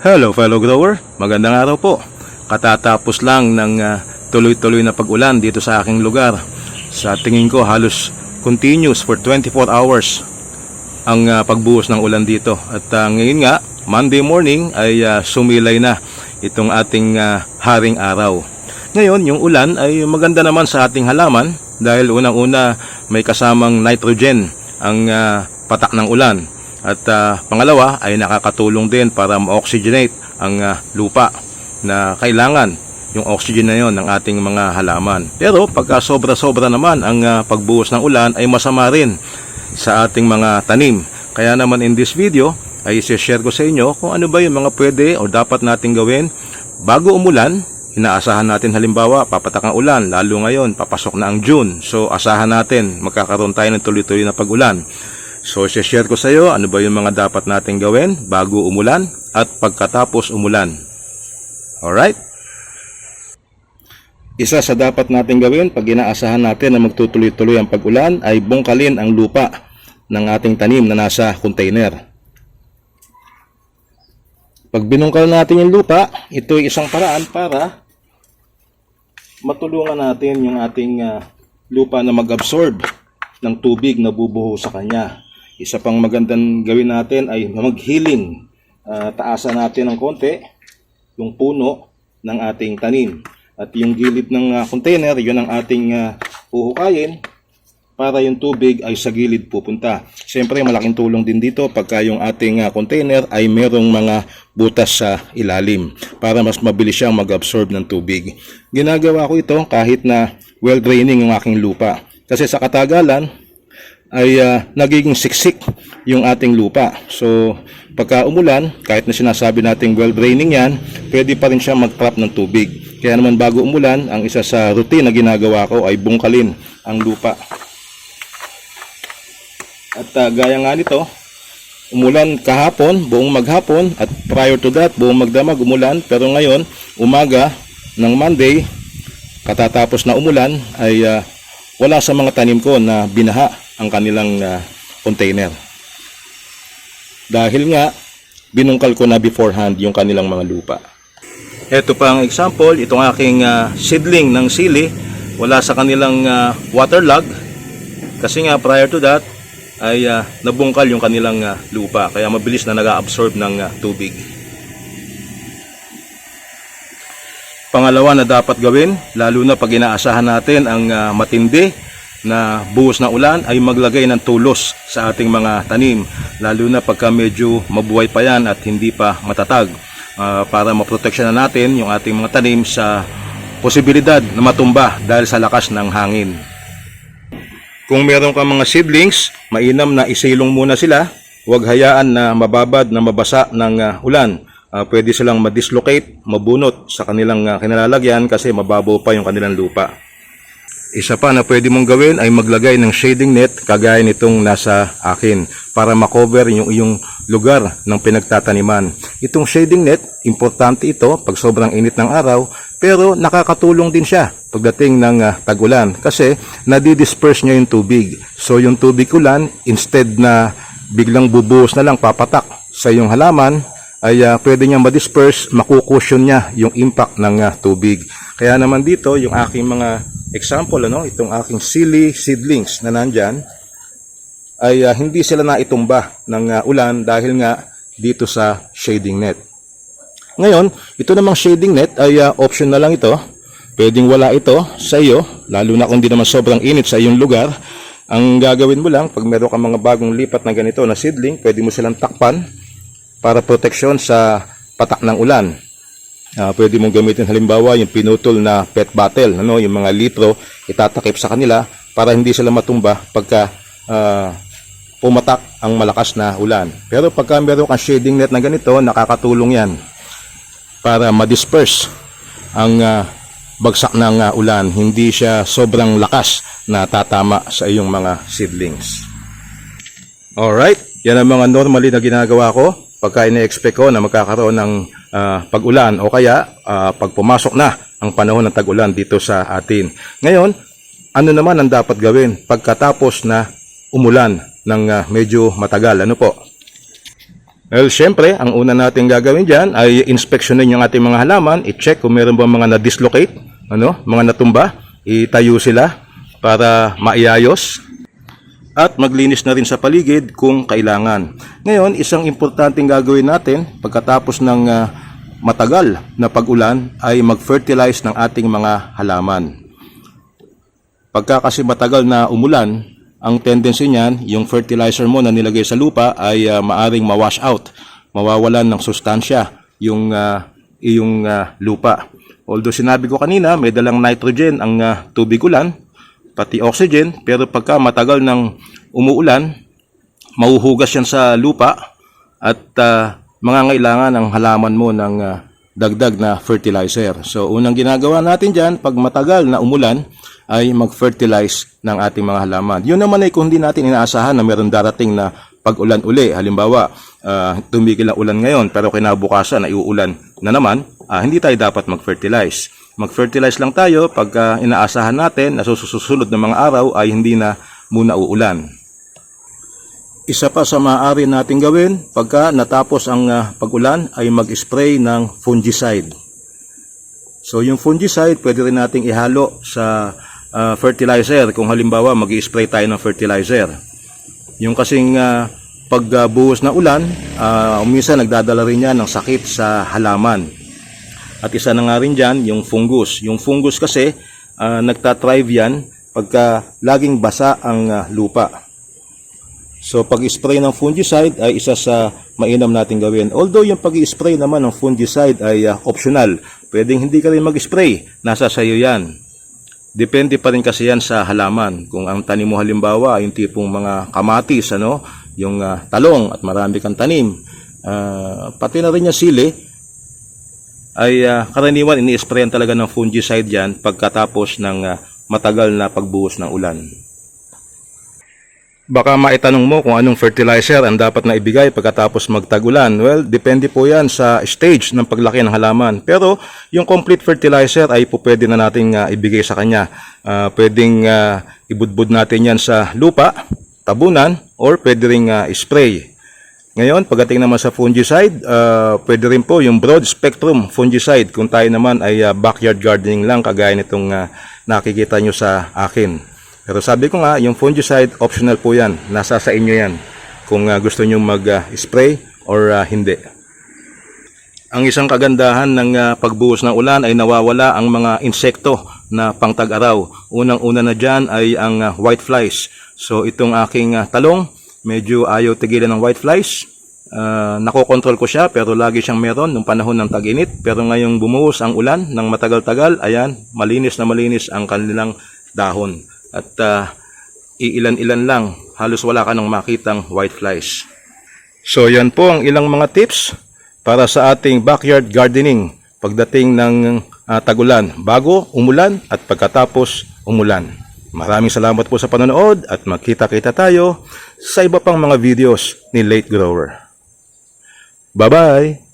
Hello fellow grower, magandang araw po. Katatapos lang ng ah, tuloy-tuloy na pag-ulan dito sa aking lugar. Sa tingin ko halos continuous for 24 hours ang ah, pagbuhos ng ulan dito. At ah, ngayon nga, Monday morning ay ah, sumilay na itong ating ah, haring araw. Ngayon, yung ulan ay maganda naman sa ating halaman dahil unang-una may kasamang nitrogen ang ah, patak ng ulan. At ah, pangalawa ay nakakatulong din para ma-oxygenate ang ah, lupa na kailangan yung oxygen na yon ng ating mga halaman. Pero pagka sobra-sobra naman ang ah, pagbuhos ng ulan ay masama rin sa ating mga tanim. Kaya naman in this video ay share ko sa inyo kung ano ba yung mga pwede o dapat nating gawin bago umulan. Inaasahan natin halimbawa papatak ang ulan lalo ngayon papasok na ang June. So asahan natin magkakaroon tayo ng tuloy-tuloy na pag-ulan. So share ko sa iyo ano ba yung mga dapat nating gawin bago umulan at pagkatapos umulan. Alright? Isa sa dapat natin gawin pag inaasahan natin na magtutuloy-tuloy ang pag-ulan ay bungkalin ang lupa ng ating tanim na nasa container. Pag binungkal natin yung lupa, ito ay isang paraan para matulungan natin yung ating ah, lupa na mag-absorb ng tubig na bubuho sa kanya. Isa pang magandang gawin natin ay mag-healing. Ah, taasan natin ng konti yung puno ng ating tanim. At yung gilid ng ah, container, yun ang ating uh, uhukayin para yung tubig ay sa gilid pupunta. Siyempre, malaking tulong din dito pagka yung ating ah, container ay merong mga butas sa ilalim para mas mabilis siyang mag-absorb ng tubig. Ginagawa ko ito kahit na well draining yung aking lupa. Kasi sa katagalan, ay ah, nagiging siksik yung ating lupa. So, pagka umulan, kahit na sinasabi nating well draining yan, pwede pa rin siya mag-trap ng tubig. Kaya naman bago umulan, ang isa sa routine na ginagawa ko ay bungkalin ang lupa. At ah, gaya nga nito, umulan kahapon, buong maghapon, at prior to that, buong magdamag umulan. Pero ngayon, umaga ng Monday, katatapos na umulan, ay ah, wala sa mga tanim ko na binaha ang kanilang ah, container. Dahil nga, binungkal ko na beforehand yung kanilang mga lupa. Ito pa ang example, itong aking ah, seedling ng sili, wala sa kanilang ah, waterlog. Kasi nga prior to that, ay ah, nabungkal yung kanilang ah, lupa. Kaya mabilis na nag-absorb ng ah, tubig. Pangalawa na dapat gawin, lalo na pag inaasahan natin ang ah, matindi na buhos na ulan ay maglagay ng tulos sa ating mga tanim lalo na pagka medyo mabuhay pa yan at hindi pa matatag Ah, para maproteksyon na natin yung ating mga tanim sa posibilidad na matumba dahil sa lakas ng hangin. Kung meron kang mga seedlings, mainam na isilong muna sila. Huwag hayaan na mababad na mabasa ng ah, ulan. Ah, pwede silang ma-dislocate, mabunot sa kanilang ah, kinalalagyan kasi mababaw pa yung kanilang lupa. Isa pa na pwede mong gawin ay maglagay ng shading net kagaya nitong nasa akin para makover yung iyong lugar ng pinagtataniman. Itong shading net, importante ito pag sobrang init ng araw pero nakakatulong din siya pagdating ng ah, tag-ulan kasi nadidisperse niya yung tubig. So yung tubig ulan, instead na biglang bubuhos na lang papatak sa iyong halaman, ay ah, pwede niya ma-disperse, makukusyon niya yung impact ng ah, tubig. Kaya naman dito, yung aking mga example, ano, itong aking silly seedlings na nandyan, ay ah, hindi sila naitumba ng ah, ulan dahil nga dito sa shading net. Ngayon, ito namang shading net ay ah, option na lang ito. Pwedeng wala ito sa iyo, lalo na kung di naman sobrang init sa iyong lugar. Ang gagawin mo lang, pag meron kang mga bagong lipat na ganito na seedling, pwede mo silang takpan para proteksyon sa patak ng ulan. Ah, pwede mong gamitin halimbawa yung pinutol na pet bottle, ano, yung mga litro, itatakip sa kanila para hindi sila matumba pagka ah, pumatak ang malakas na ulan. Pero pagka meron kang shading net na ganito, nakakatulong yan para ma-disperse ang ah, bagsak ng ah, ulan. Hindi siya sobrang lakas na tatama sa iyong mga seedlings. Alright, yan ang mga normally na ginagawa ko pagka ine-expect ko na magkakaroon ng ah, pag-ulan o kaya ah, pag pumasok na ang panahon ng tag-ulan dito sa atin. Ngayon, ano naman ang dapat gawin pagkatapos na umulan ng ah, medyo matagal? Ano po? Well, syempre, ang una natin gagawin dyan ay inspeksyonin yung ating mga halaman, i-check kung meron ba mga na-dislocate, ano, mga natumba, itayo sila para maiayos at maglinis na rin sa paligid kung kailangan. Ngayon, isang importanteng gagawin natin pagkatapos ng ah, matagal na pag-ulan ay mag-fertilize ng ating mga halaman. Pagka kasi matagal na umulan, ang tendency niyan, yung fertilizer mo na nilagay sa lupa ay ah, maaring ma-wash out. Mawawalan ng sustansya yung ah, iyong ah, lupa. Although sinabi ko kanina, may dalang nitrogen ang ah, tubig ulan, pati oxygen, pero pagka matagal ng umuulan, mauhugas yan sa lupa at uh, mangangailangan ang halaman mo ng ah, dagdag na fertilizer. So unang ginagawa natin dyan, pag matagal na umulan, ay mag-fertilize ng ating mga halaman. Yun naman ay kung hindi natin inaasahan na meron darating na pag-ulan uli. Halimbawa, ah, tumigil ang ulan ngayon pero kinabukasan ay uulan na naman, ah, hindi tayo dapat mag-fertilize. Mag-fertilize lang tayo pag ah, inaasahan natin na susunod ng mga araw ay hindi na muna uulan. Isa pa sa maaari natin gawin pagka natapos ang ah, pag-ulan ay mag-spray ng fungicide. So yung fungicide pwede rin nating ihalo sa ah, fertilizer kung halimbawa mag spray tayo ng fertilizer. Yung kasing ah, pagbuhos na ulan, uh, minsan nagdadala rin yan ng sakit sa halaman. At isa na nga rin dyan, yung fungus. Yung fungus kasi, ah, nagtatrive yan pagka laging basa ang ah, lupa. So pag-spray ng fungicide ay isa sa mainam nating gawin. Although yung pag-spray naman ng fungicide ay ah, optional. Pwedeng hindi ka rin mag-spray. Nasa sayo yan. Depende pa rin kasi yan sa halaman. Kung ang tanim mo halimbawa yung tipong mga kamatis, ano, yung ah, talong at marami kang tanim. Ah, pati na rin yung sili, ay ah, karaniwan ini-sprayan talaga ng fungicide yan pagkatapos ng ah, matagal na pagbuhos ng ulan. Baka maitanong mo kung anong fertilizer ang dapat na ibigay pagkatapos magtagulan. Well, depende po yan sa stage ng paglaki ng halaman. Pero yung complete fertilizer ay po pwede na nating ah, ibigay sa kanya. Ah, pwedeng ah, ibudbud natin yan sa lupa, tabunan, or pwede ring ah, spray. Ngayon, pagdating naman sa fungicide, ah, pwede rin po yung broad spectrum fungicide kung tayo naman ay ah, backyard gardening lang kagaya nitong ah, nakikita nyo sa akin. Pero sabi ko nga, yung fungicide, optional po yan. Nasa sa inyo yan. Kung ah, gusto nyo mag-spray or ah, hindi. Ang isang kagandahan ng ah, pagbuhos ng ulan ay nawawala ang mga insekto na pangtag-araw. Unang-una na dyan ay ang ah, white flies. So itong aking ah, talong, medyo ayaw tigilan ng white flies. Uh, nakokontrol ko siya pero lagi siyang meron nung panahon ng tag-init. Pero ngayong bumuhos ang ulan ng matagal-tagal, ayan, malinis na malinis ang kanilang dahon. At ah, iilan-ilan lang, halos wala ka nang makitang white flies. So yan po ang ilang mga tips para sa ating backyard gardening pagdating ng ah, tagulan, bago umulan at pagkatapos umulan. Maraming salamat po sa panonood at magkita-kita tayo sa iba pang mga videos ni Late Grower. Bye-bye!